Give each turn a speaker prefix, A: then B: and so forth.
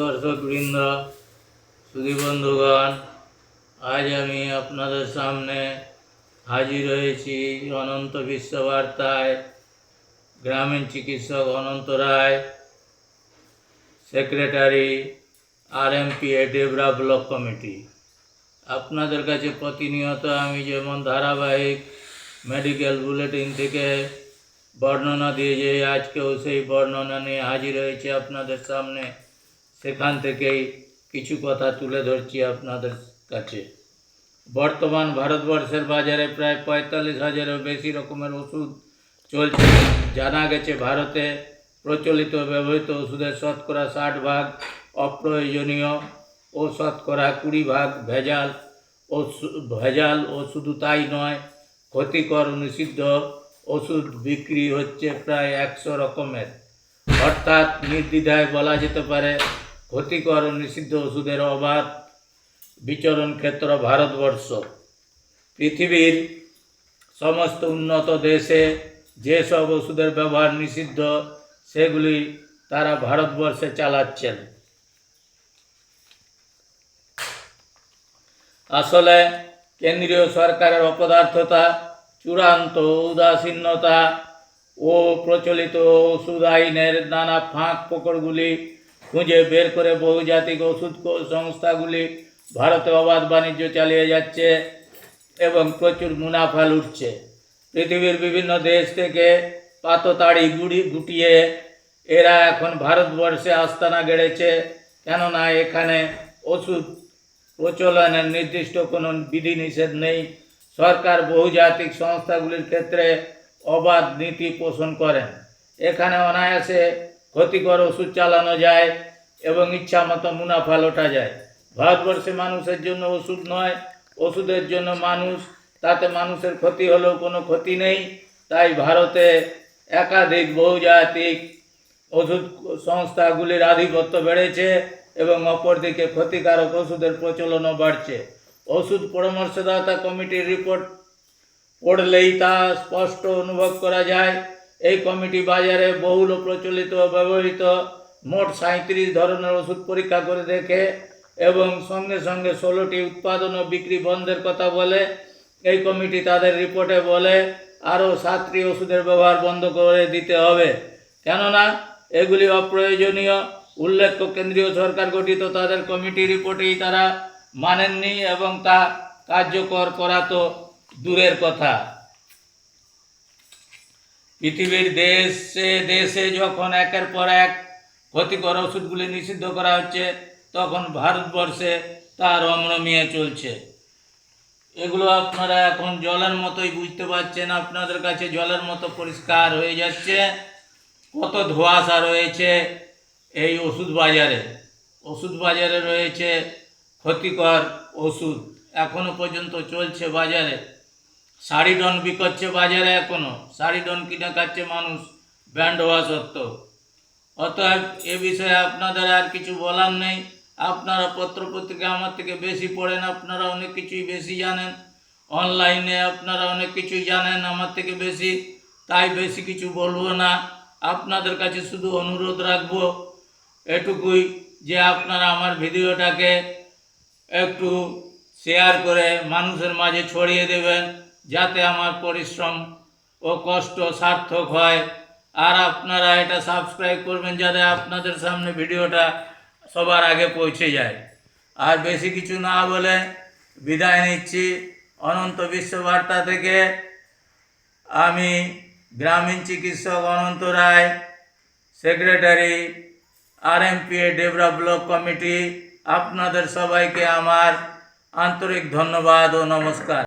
A: দর্শক বৃন্দ, সুধী বন্ধুগণ, আজ আমি আপনাদের সামনে হাজির হয়েছি অনন্ত বিশ্ববার্তায়। গ্রামীণ চিকিৎসক Ananta Roy, secretary R M P Debra block committee. আপনাদের কাছে প্রতিনিয়ত আমি যেমন ধারাবাহিক মেডিকেল বুলেটিন থেকে বর্ণনা দিয়ে যে আজকেও সেই বর্ণনা নিয়ে হাজির হয়েছে আপনাদের সামনে। সেখান থেকেই কিছু কথা তুলে ধরছি আপনাদের কাছে। বর্তমান ভারতবর্ষের বাজারে প্রায় পঁয়তাল্লিশ হাজারের বেশি রকমের ওষুধ চলছে। জানা গেছে ভারতে প্রচলিত ব্যবহৃত ওষুধের শতকরা ষাট ভাগ অপ্রয়োজনীয় ও শতকরা কুড়ি ভাগ ভেজাল ও ভেজাল ও শুধু তাই নয়, ক্ষতিকর নিষিদ্ধ ওষুধ বিক্রি হচ্ছে প্রায় একশো রকমের। অর্থাৎ নির্দ্বিধায় বলা যেতে পারে ক্ষতিকর নিষিদ্ধ ওষুধের অবাধ বিচরণ ক্ষেত্র ভারতবর্ষ। পৃথিবীর সমস্ত উন্নত দেশে যেসব ওষুধের ব্যবহার নিষিদ্ধ, সেগুলি তারা ভারতবর্ষে চালাচ্ছেন। আসলে কেন্দ্রীয় সরকারের অপদার্থতা, চূড়ান্ত উদাসীনতা ও প্রচলিত ওষুধ আইনের নানা ফাঁক ফোকরগুলি খুঁজে বের করে বহুজাতিক ওষুধ সংস্থাগুলি ভারতে অবাধ বাণিজ্য চালিয়ে যাচ্ছে এবং প্রচুর মুনাফা লুটছে। পৃথিবীর বিভিন্ন দেশ থেকে পাততাড়ি গুড়ি গুটিয়ে এরা এখন ভারতবর্ষে আস্তানা গেড়েছে। কেননা এখানে ওষুধ প্রচলনের নির্দিষ্ট কোনো বিধিনিষেধ নেই। সরকার বহুজাতিক সংস্থাগুলির ক্ষেত্রে অবাধ নীতি পোষণ করেন। এখানে অনায়াসে ক্ষতিকর ওষুধ চালানো যায় এবং ইচ্ছা মতো মুনাফা লোটা যায়। ভারতবর্ষে মানুষের জন্য ওষুধ নয়, ওষুধের জন্য মানুষ, তাতে মানুষের ক্ষতি হলেও কোনো ক্ষতি নেই। তাই ভারতে একাধিক বহুজাতিক ওষুধ সংস্থাগুলির আধিপত্য বেড়েছে এবং অপরদিকে ক্ষতিকারক ওষুধের প্রচলনও বাড়ছে। ওষুধ পরামর্শদাতা কমিটির রিপোর্ট পড়লেই তা স্পষ্ট অনুভব করা যায়। এই কমিটি বাজারে বহুল প্রচলিত, ব্যবহৃত, মোট সাঁত্রিশ ধরনের ওষুধ পরীক্ষা করে দেখে এবং সঙ্গে সঙ্গে ষোলোটি উৎপাদন ও বিক্রি বন্ধের কথা বলে, এই কমিটি তাদের রিপোর্টে বলে, আরও সাতটি ওষুধের ব্যবহার বন্ধ করে দিতে হবে। কেননা, এগুলি অপ্রয়োজনীয়। উল্লেখ্য, কেন্দ্রীয় সরকার গঠিত তাদের কমিটি রিপোর্টেই তারা মানেননি এবং তা কার্যকর করা তো দূরের কথা। পৃথিবীর দেশে দেশে যখন একের পর এক ক্ষতিকর ওষুধগুলি নিষিদ্ধ করা হচ্ছে, তখন ভারতবর্ষে তার রমরমিয়ে চলছে। এগুলো আপনারা এখন জলের মতোই বুঝতে পারছেন, আপনাদের কাছে জলের মতো পরিষ্কার হয়ে যাচ্ছে। কত ধোঁয়াশা রয়েছে এই ওষুধ বাজারে। ওষুধ বাজারে রয়েছে ক্ষতিকর ওষুধ। এখনও পর্যন্ত চলছে বাজারে। শাড়ি ডন বিকচ্ছে বাজারে এখনও। শাড়ি ডন কিনে খাচ্ছে মানুষ, ব্যান্ড হওয়া সত্ত্বেও। অতএব এ বিষয়ে আপনাদের আর কিছু বলার নেই। আপনারা পত্রপত্রিকা আমার থেকে বেশি পড়েন, আপনারা অনেক কিছুই বেশি জানেন। অনলাইনে আপনারা অনেক কিছুই জানেন আমার থেকে বেশি, তাই বেশি কিছু বলব না। আপনাদের কাছে শুধু অনুরোধ রাখব এটুকুই যে আপনারা আমার ভিডিওটাকে একটু শেয়ার করে মানুষের মাঝে ছড়িয়ে দেবেন। যাতে আমার পরিশ্রম ও কষ্ট সার্থক হয়। আর আপনারা এটা সাবস্ক্রাইব করবেন যাতে আপনাদের সামনে ভিডিওটা সবার আগে পৌঁছে যায়। আর বেশি কিছু না বলে বিদায় নিচ্ছি। অনন্ত বিশ্ববার্তা থেকে আমি গ্রামীণ চিকিৎসক Ananta Roy, secretary R M P A Debra block committee. আপনাদের সবাইকে আমার আন্তরিক ধন্যবাদ ও নমস্কার।